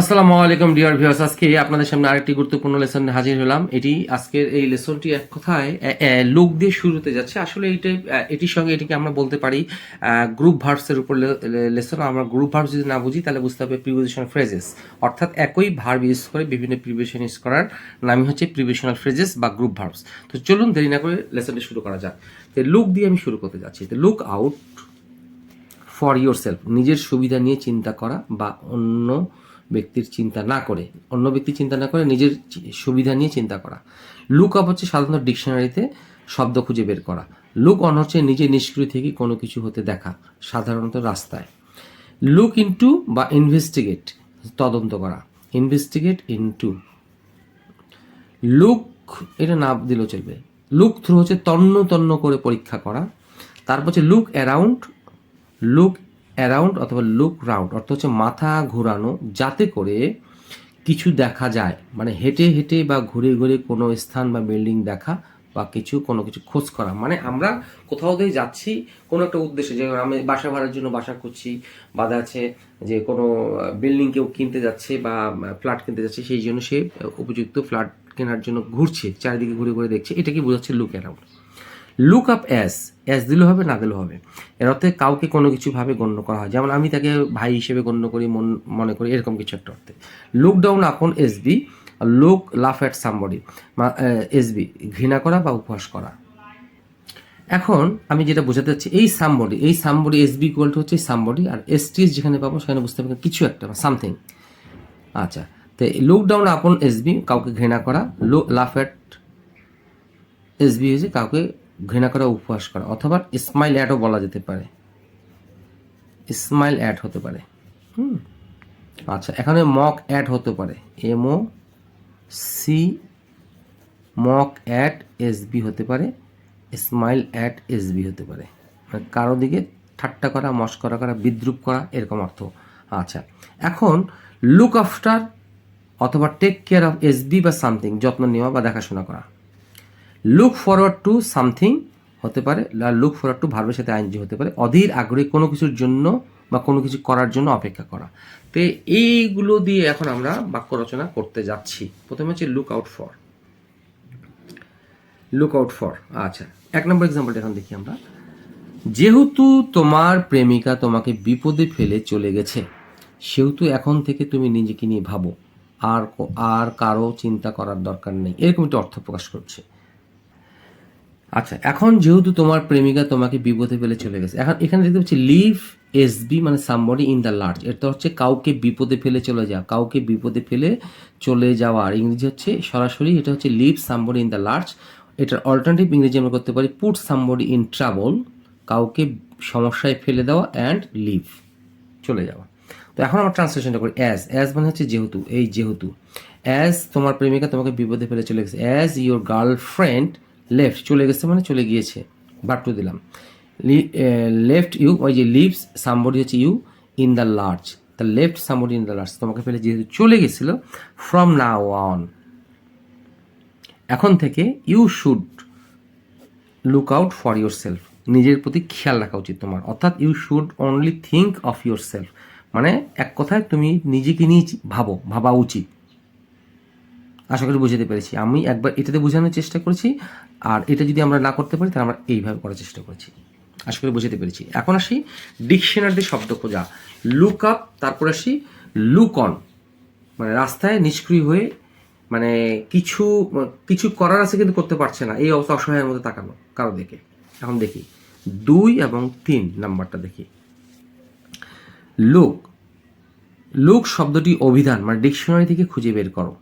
আসসালামু আলাইকুম, dear viewers. আজকে আপনাদের সামনে আরেকটি গুরুত্বপূর্ণ লেসন হাজির হলাম। এটি আজকের এই লেসনটি এক কথায় লোক দিয়ে শুরুতে যাচ্ছে। আসলে এইটা এটির সঙ্গে এটিকে আমরা বলতে পারি গ্রুপ ভার্বসের উপর লেসন। আমরা গ্রুপ ভার্বস যদি না বুঝি, তাহলে বুঝতে হবে প্রিপোজিশনাল ফ্রেজেস অর্থাৎ একই ভার্ব ইউজ করে বিভিন্ন প্রিপোজিশন ইউজ করার নামই হচ্ছে প্রিপোজিশনাল ফ্রেজেস বা গ্রুপ ভার্বস তো চলুন দেরি না করে লেসনটি শুরু করা যাক। তো লুক দিয়ে আমি শুরু করতে যাচ্ছি। তো look out for yourself নিজের সুবিধা নিয়ে চিন্তা করা বা অন্য ব্যক্তির চিন্তা না করে, অন্য ব্যক্তির চিন্তা না করে নিজের সুবিধা নিয়ে চিন্তা করা। লুক আপ হচ্ছে সাধারণত ডিকশনারিতে শব্দ খুঁজে বের করা। লুক অন হচ্ছে নিজে নিষ্ক্রিয় থেকে কোনো কিছু হতে দেখা, সাধারণত রাস্তায়। লুক ইনটু বা ইনভেস্টিগেট তদন্ত করা। ইনভেস্টিগেট ইনটু লুক এটা না দিলেও চলবে। লুক থ্রু হচ্ছে তন্ন তন্ন করে পরীক্ষা করা। তারপর হচ্ছে লুক অ্যারাউন্ড লুক অ্যারাউন্ড অথবা লুক রাউন্ড অর্থ হচ্ছে মাথা ঘোরানো, যাতে করে কিছু দেখা যায়। মানে হেঁটে হেঁটে বা ঘুরে ঘুরে কোনো স্থান বা বিল্ডিং দেখা বা কিছু, কোনো কিছু খোঁজ করা। মানে আমরা কোথাও দিয়ে যাচ্ছি কোনো একটা উদ্দেশ্যে, যে আমি বাসা ভাড়ার জন্য বাসা করছি বা আছে যে কোনো বিল্ডিং কেউ কিনতে যাচ্ছে বা ফ্ল্যাট কিনতে যাচ্ছে, সেই জন্য সে উপযুক্ত ফ্ল্যাট কেনার জন্য ঘুরছে, চারিদিকে ঘুরে ঘুরে দেখছে। এটাকে বোঝাচ্ছে look around look up as as দিলেও হবে, না দিলেও হবে। এর অর্থে কাউকে কোনো কিছুভাবে গণ্য করা হয়। যেমন আমি তাকে ভাই হিসেবে গণ্য করি, মন, মনে করি, এরকম কিছু একটা অর্থে। Look down upon S B look laugh at somebody S B ঘৃণা করা বা উপহাস করা। এখন আমি যেটা বোঝাতে চাচ্ছি, এই সামবডি এই somebody S B equal to হচ্ছে সামবডি আর এস টি এস যেখানে পাবো সেখানে বুঝতে পারবেন কিছু একটা সামথিং আচ্ছা তো look down upon S B কাউকে ঘৃণা করা লাফ অ্যাট এস বি হয়েছে কাউকে ঘৃণা করা, উপহাস করা, অথবা স্মাইল অ্যাডও বলা যেতে পারে। স্মাইল অ্যাড হতে পারে। হুম। আচ্ছা এখানে মক অ্যাড হতে পারে। এমও সি মক অ্যাড এসবি হতে পারে স্মাইল অ্যাট এসবি হতে পারে। মানে কারও দিকে ঠাট্টা করা মস্করা করা বিদ্রুপ করা, এরকম অর্থ। আচ্ছা এখন লুক আফটার অথবা টেক কেয়ার অফ এসবি বা সামথিং যত্ন নেওয়া বা দেখাশোনা করা। লুক ফরওয়ার্ড টু সামথিং হতে পারে লুক ফরওয়ার্ড টু ভার্বের সাথে আইনজি হতে পারে। অধীর আগ্রহে কোনো কিছুর জন্য বা কোনো কিছু করার জন্য অপেক্ষা করা। তো এইগুলো দিয়ে এখন আমরা বাক্য রচনা করতে যাচ্ছি। প্রথমে হচ্ছে look out for look out for আচ্ছা। এক নম্বর এক্সাম্পলটা এখন দেখি আমরা। যেহেতু তোমার প্রেমিকা তোমাকে বিপদে ফেলে চলে গেছে, সেহেতু এখন থেকে তুমি নিজেকে নিয়ে ভাবো। আর আর কারও চিন্তা করার দরকার নেই। এরকম একটা অর্থ প্রকাশ করছে। আচ্ছা এখন যেহেতু তোমার প্রেমিকা তোমাকে বিপদে ফেলে চলে গেছে, এখন এখানে দেখতে পাচ্ছি লিভ এস বি মানে সামবডি ইন দ্য লার্জ এটা হচ্ছে কাউকে বিপদে ফেলে চলে যাওয়া, কাউকে বিপদে ফেলে চলে যাওয়া, আর ইংরেজি হচ্ছে সরাসরি, এটা হচ্ছে leave somebody in the large এটার অল্টারনেটিভ ইংরেজি আমরা করতে পারি পুট সামবডি ইন ট্রাবল কাউকে সমস্যায় ফেলে দেওয়া অ্যান্ড লিভ চলে যাওয়া। তো এখন আমরা ট্রান্সলেশনটা করি অ্যাজ অ্যাজ মানে হচ্ছে যেহেতু, এই যেহেতু অ্যাজ তোমার প্রেমিকা তোমাকে বিপদে ফেলে চলে গেছে অ্যাজ ইউর গার্লফ্রেন্ড লেফট চলে গেছে মানে চলে গিয়েছে। বাট্টু দিলাম। লেফট ইউ ওই যে লিভস সামবডি হচ্ছে you in the large the left somebody in the large তোমাকে ফেলে যেহেতু চলে গেছিল ফ্রম নাও অন এখন থেকে you should look out for yourself নিজের প্রতি খেয়াল রাখা উচিত তোমার। অর্থাৎ you should only think of yourself মানে এক কথায় তুমি নিজেকে নিয়ে ভাবো, ভাবা উচিত। আশা করি বুঝাতে পেরেছি। আমি একবার এটাতে বোঝানোর চেষ্টা করেছি, আর এটা যদি আমরা না করতে পারি, তাহলে আমরা এইভাবে করার চেষ্টা করেছি। আশা করি বুঝাতে পেরেছি। এখন আসি ডিকশনারিতে শব্দ খোঁজা। লুক আপ, তারপর আসি লুক অন। মানে রাস্তায় নিষ্ক্রিয় হয়ে মানে কিছু কিছু করার আছে কিন্তু করতে পারছে না। এই অবস্থা অসহায়ের মধ্যে তাকানো, কারও দেখে। এখন দেখি। দুই এবং তিন নাম্বারটা দেখি। লুক। লুক শব্দটি অভিধান মানে ডিকশনারি থেকে খুঁজে বের করো।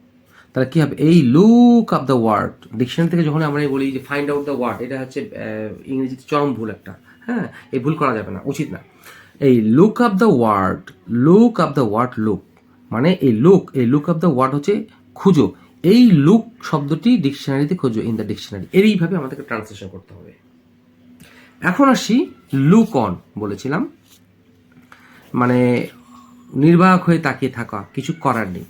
তাহলে কি হবে? এই look up the word dictionary থেকে যখন আমরা বলি যে ফাইন্ড আউট দ্য ওয়ার্ড এটা হচ্ছে ইংরেজিতে চরম ভুল একটা হ্যাঁ? এই ভুল করা যাবে না, উচিত না। এই look up the word look up the word look মানে এই লুক এই লুক আপ দ্য ওয়ার্ড হচ্ছে খুঁজো। এই লুক শব্দটি ডিকশনারিতে খোঁজো ইন দ্য ডিকশনারি এইভাবে আমাদেরকে ট্রান্সলেশন করতে হবে। এখন আসি লুক অন বলেছিলাম। মানে নির্বাক হয়ে তাকিয়ে থাকা, কিছু করার নেই।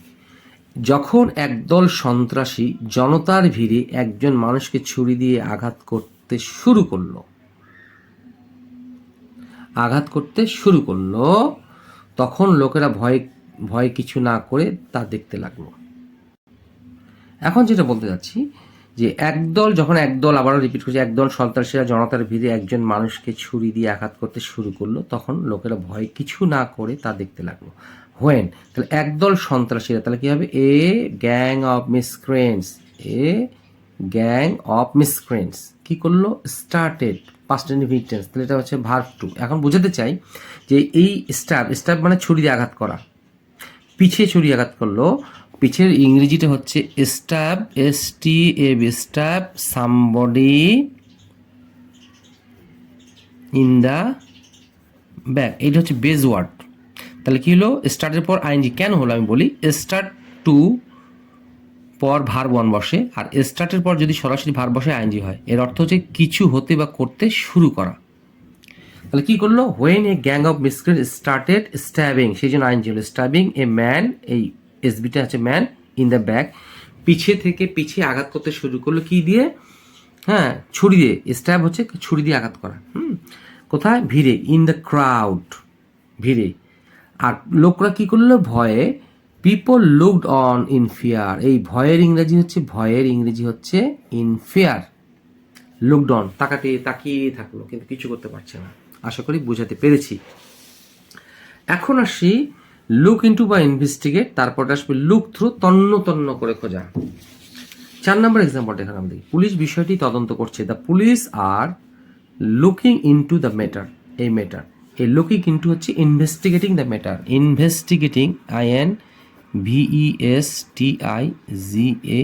যখন একদল সন্ত্রাসী জনতার ভিড়ে একজন মানুষকে ছুরি দিয়ে আঘাত করতে শুরু করল, আঘাত করতে শুরু করল, তখন লোকেরা ভয় ভয় কিছু না করে তা দেখতে লাগল। এখন যেটা বলতে যাচ্ছি যে একদল, যখন একদল আবারও রিপিট করছে, একদল সন্ত্রাসীরা জনতার ভিড়ে একজন মানুষকে ছুরি দিয়ে আঘাত করতে শুরু করল, তখন লোকেরা ভয় কিছু না করে তা দেখতে লাগল। হোয়েন তাহলে একদল সন্ত্রাসীরা, তাহলে কি হবে? A gang of miscreants a gang of miscreants কি করল? স্টার্টেড পাস্ট ইনভিটেন্স তাহলে এটা হচ্ছে ভার্ভ টু এখন বোঝাতে চাই যে এই স্টাফ স্টাফ মানে ছুরি দিয়ে আঘাত করা। পিছিয়ে ছুরি আঘাত করল পিছের ইংরেজিটা হচ্ছে stab S T A B stab somebody in the back এটা হচ্ছে বেজ ওয়ার্ড তাহলে কী হলো? স্টার্টের পর আইনজি কেন হলো আমি বলি? স্টার্ট টু পর ভার ওয়ান বসে, আর স্টার্টের পর যদি সরাসরি ভার বসে আইনজি হয়, এর অর্থ হচ্ছে কিছু হতে বা করতে শুরু করা। তাহলে কী করল? When a gang of miscreant started stabbing সেই জন্য আইন ছিল। স্ট্যাবিং এ ম্যান এই এসবিটা আছে ম্যান ইন দ্য ব্যাক পিছে থেকে পিছিয়ে আঘাত করতে শুরু করল কি দিয়ে? হ্যাঁ ছুরি দিয়ে। স্ট্যাব হচ্ছে ছুরি দিয়ে আঘাত করা। হুম, কোথায়? ভিড়ে ইন দ্য ক্রাউড ভিড়ে। আর লোকরা কি করল? ভয়ে। People looked on in fear এই ভয়ের ইংরেজি হচ্ছে, ভয়ের ইংরেজি হচ্ছে ইন ফিয়ার লুকড অন তাকাতে, তাকিয়ে থাকল, কিন্তু কিছু করতে পারছে না। আশা করি বোঝাতে পেরেছি। এখন আসি লুক ইন্টু বা ইনভেস্টিগেট তারপর আসবে লুক থ্রু তন্ন তন্ন করে খোঁজা। চার নম্বর এক্সাম্পলটা এখানে দেখি। পুলিশ বিষয়টি তদন্ত করছে। The police are looking into the matter এই ম্যাটার এই লুকিং ইনটু হচ্ছে investigating the matter investigating I N ভিই S T I G A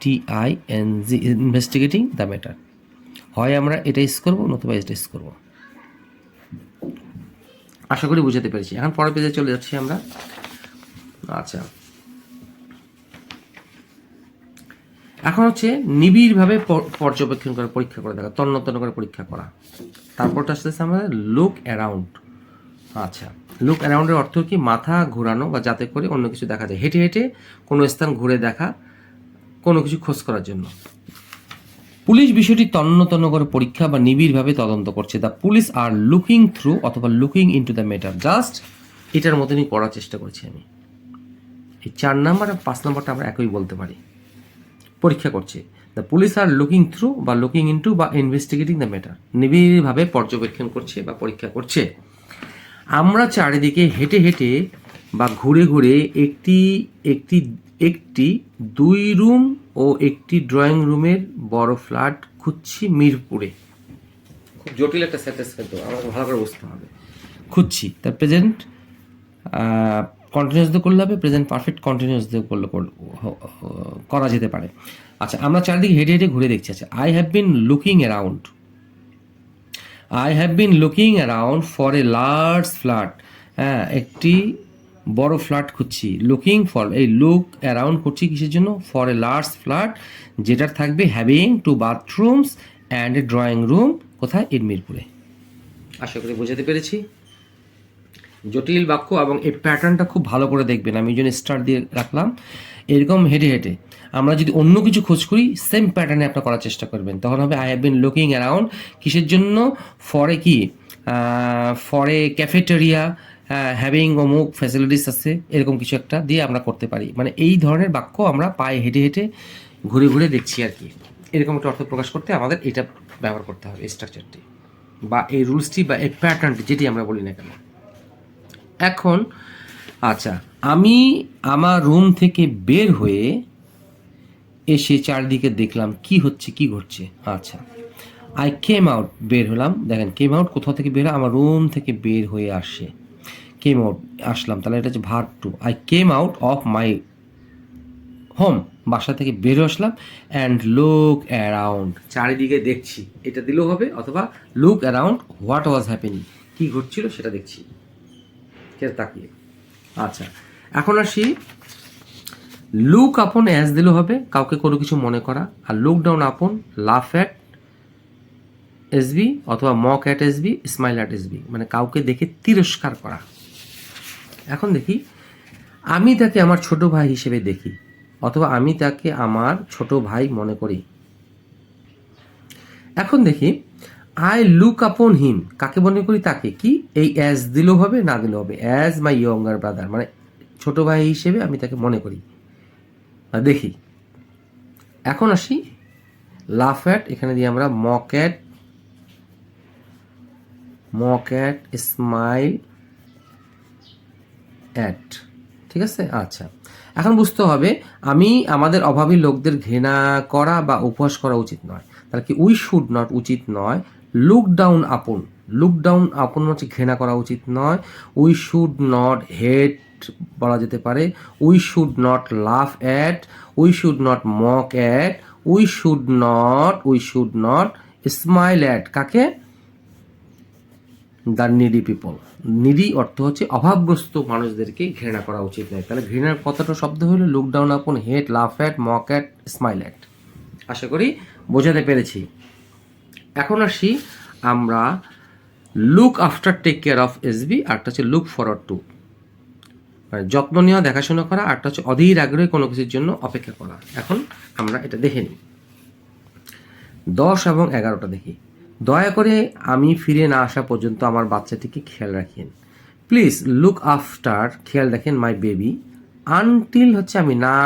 T I N G investigating the matter হয় আমরা এটা ইউজ করব, নতুবা এটা ইউজ করব। আশা করি বুঝাতে পেরেছি। এখন পরের পেজে চলে যাচ্ছি আমরা। আচ্ছা। এখন হচ্ছে নিবিড়ভাবে পর্যবেক্ষণ করে পরীক্ষা করে দেখা, তন্ন তন্ন করে পরীক্ষা করা। তারপরটা আসতেছে আমাদের লুক অ্যারাউন্ড আচ্ছা লুক অ্যারাউন্ডের অর্থ কি? মাথা ঘোরানো বা যাতে করে অন্য কিছু দেখা যায়। হেঁটে হেঁটে কোনো স্থান ঘুরে দেখা, কোনো কিছু খোঁজ করার জন্য। পুলিশ বিষয়টি তন্ন তন্ন করে পরীক্ষা বা নিবিড়ভাবে তদন্ত করছে। The police are looking through অথবা looking into the matter just এটার মতনই করার চেষ্টা করছি আমি। এই চার নাম্বার আর পাঁচ নাম্বারটা আমরা একই বলতে পারি। পরীক্ষা করছে। The police are looking through বা লুকিং ইনটু বা ইনভেস্টিগেটিং দ্য ম্যাটার নিবিড়ভাবে পর্যবেক্ষণ করছে বা পরীক্ষা করছে। আমরা চারিদিকে হেঁটে হেঁটে বা ঘুরে ঘুরে একটি একটি একটি দুই রুম ও একটি ড্রয়িং রুমের বড় ফ্ল্যাট খুঁজছি মিরপুরে। খুব জটিল একটা স্যাটিসফাই তো আমাকে ভালো করে বুঝতে হবে। খুঁজছি। তার প্রেজেন্ট কন্টিনিউস দিয়ে করলে হবে প্রেজেন্ট পারফেক্ট কন্টিনিউস দিয়ে করলে করা যেতে পারে। আচ্ছা আমরা চারিদিকে হেঁটে হেঁটে ঘুরে দেখছি। আচ্ছা I have been looking around I have been looking around for a large flat হ্যাঁ একটি বড় ফ্ল্যাট খুঁজছি। লুকিং ফর এই লুক অ্যারাউন্ড করছি কিসের জন্য? ফর এ লার্জ ফ্ল্যাট যেটার থাকবে having two bathrooms and a drawing room কোথায়? এর মিরপুরে। আশা করি বোঝাতে পেরেছি। জটিল বাক্য এবং এই প্যাটার্নটা খুব ভালো করে দেখবেন। আমি জন্য স্টার দিয়ে রাখলাম। এরকম হেঁটে হেঁটে আমরা যদি অন্য কিছু খোঁজ করি সেম প্যাটার্নে আপনার করার চেষ্টা করবেন। তখন হবে I have been looking around কিসের জন্য? ফরে কি? ফরে ক্যাফেটেরিয়া হ্যাভিং অমুক ফ্যাসিলিটিস আছে, এরকম কিছু একটা দিয়ে আমরা করতে পারি। মানে এই ধরনের বাক্য আমরা পায়ে হেঁটে হেঁটে ঘুরে ঘুরে দেখছি আর কি। এরকম একটা অর্থ প্রকাশ করতে আমাদের এটা ব্যবহার করতে হবে স্ট্রাকচারটি বা এই রুলসটি বা এই প্যাটার্নটি যেটি আমরা বলি না কেন। এখন আচ্ছা আমি আমার রুম থেকে বের হয়ে এসে চারদিকে দেখলাম কি হচ্ছে, কি ঘটছে। আচ্ছা আই কেম আউট বের হলাম। দেখেন কেম আউট কোথাও থেকে বের? আমার রুম থেকে বের হয়ে আসে। কেম আউট আসলাম। তাহলে এটা হচ্ছে verb two I came out of my home বাসা থেকে বের আসলাম অ্যান্ড লুক অ্যারাউন্ড চারিদিকে দেখছি। এটা দিলেও হবে অথবা look around what was happening কি ঘটছিল সেটা দেখছি। সেটা তাকিয়ে। আচ্ছা এখন আসি। লুক আপন অ্যাজ দিলেও হবে, কাউকে কোনো কিছু মনে করা। আর look down upon laugh at SB অথবা mock at SB smile at SB মানে কাউকে দেখে তিরস্কার করা। এখন দেখি, আমি তাকে আমার ছোট ভাই হিসেবে দেখি, অথবা আমি তাকে আমার ছোট ভাই মনে করি। এখন দেখি আই লুক আপন হিম কাকে মনে করি তাকে? কি? এই অ্যাজ দিলেও হবে, না দিলেও হবে। অ্যাজ মাই ইয়ঙ্গার ব্রাদার মানে ছোট ভাই হিসেবে আমি তাকে মনে করি। দেখি, এখন আসি লাফ অ্যাট এখানে দিয়ে আমরা mock at mock at smile at ঠিক আছে? আচ্ছা। এখন বুঝতে হবে, আমি আমাদের অভাবী লোকদের ঘৃণা করা বা উপহাস করা উচিত নয়। তাহলে কি উই শুড নট উচিত নয়? Look down upon look down upon হচ্ছে ঘৃণা করা উচিত নয়। উই শুড নট হেট বলা যেতে পারে। We should not laugh at we should not mock at we should not we should not smile at কাকে? The needy people. নিডি অর্থ হচ্ছে অভাবগ্রস্ত মানুষদেরকে ঘৃণা করা উচিত নয়। তাহলে ঘৃণার কতটা শব্দ হলো look down upon hate laugh at mock at smile at আশা করি বোঝাতে পেরেছি। এখন আসি আমরা look after take care of SB আরটা হচ্ছে লুক ফরওয়ার্ড টু মানে যত্ন নেওয়া, দেখাশোনা করা আরটা হচ্ছে অধীর আগ্রহে কোনো কিছুর জন্য অপেক্ষা করা। এখন আমরা এটা দেখে নিই। দশ এবং এগারোটা দেখি। দয়া করে আমি ফিরে না আসা পর্যন্ত আমার বাচ্চাটিকে খেয়াল রাখেন। প্লিজ লুক আফটার খেয়াল রাখেন মাই বেবি আনটিল হচ্ছে আমি না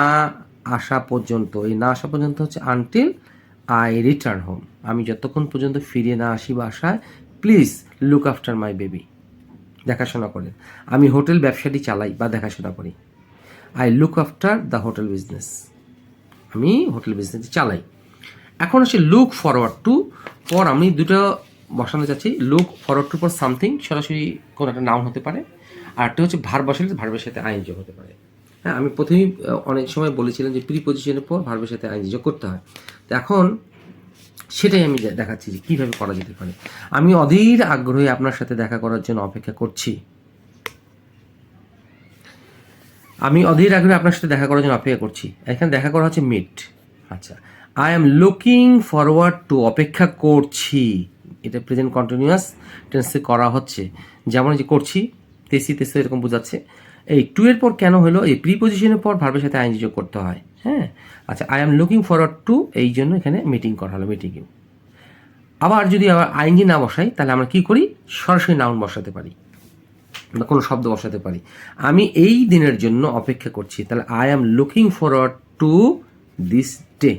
আসা পর্যন্ত, এই না আসা পর্যন্ত হচ্ছে আনটিল আই রিটার্ন হোম আমি যতক্ষণ পর্যন্ত ফিরে না আসি বাসায় please look after my baby দেখাশোনা করেন। আমি হোটেল ব্যবসাটি চালাই বা দেখাশোনা করি। I look after the hotel business আমি হোটেল বিজনেস চালাই। এখন আসে লুক ফরওয়ার্ড টু পর আমি দুটো বসানো যাচ্ছি লুক ফরওয়ার্ড টু পর সামথিং সরাসরি কোনো একটা নাম হতে পারে। আর একটা হচ্ছে ভার বসালে ভার্বের সাথে আইন যোগ হতে পারে। হ্যাঁ আমি প্রথমেই অনেক সময় বলেছিলাম যে প্রি পজিশনের পর ভার্বের সাথে আইন যোগ করতে হয়। তো এখন সেটাই আমি দেখাচ্ছি যে কীভাবে করা যেতে পারে। আমি অধীর আগ্রহে আপনার সাথে দেখা করার জন্য অপেক্ষা করছি। আমি অধীর আগ্রহে আপনার সাথে দেখা করার জন্য অপেক্ষা করছি। এখানে দেখা করা হচ্ছে মিট আচ্ছা I am looking forward to অপেক্ষা করছি। এটা প্রেজেন্ট কন্টিনিউয়াস টেন্সে করা হচ্ছে। যেমন যে করছি, তেসি তেসি এরকম বোঝাচ্ছে। এই টু এর পর কেন হলো? এই প্রিপোজিশনের পর ভার্বের সাথে আইনজি যোগ করতে হয়। হ্যাঁ? আচ্ছা I am looking forward to এই জন্য এখানে মিটিং করা হলো মিটিংয়ে আবার যদি আবার আইনজি না বসাই, তাহলে আমরা কি করি? সরাসরি নাউন বসাতে পারি। বা কোনো শব্দ বসাতে পারি। আমি এই দিনের জন্য অপেক্ষা করছি। তাহলে I am looking forward to this day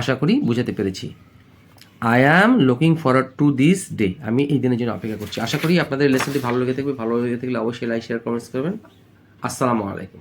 আশা করি বুঝাতে পেরেছি। I am looking forward to this day আমি এই দিনের জন্য অপেক্ষা করছি। আশা করি আপনাদের লেসনটি ভালো লেগে থাকবে। ভালো লেগে থাকলে অবশ্যই লাইক শেয়ার কমেন্টস করবেন। আসসালামু আলাইকুম।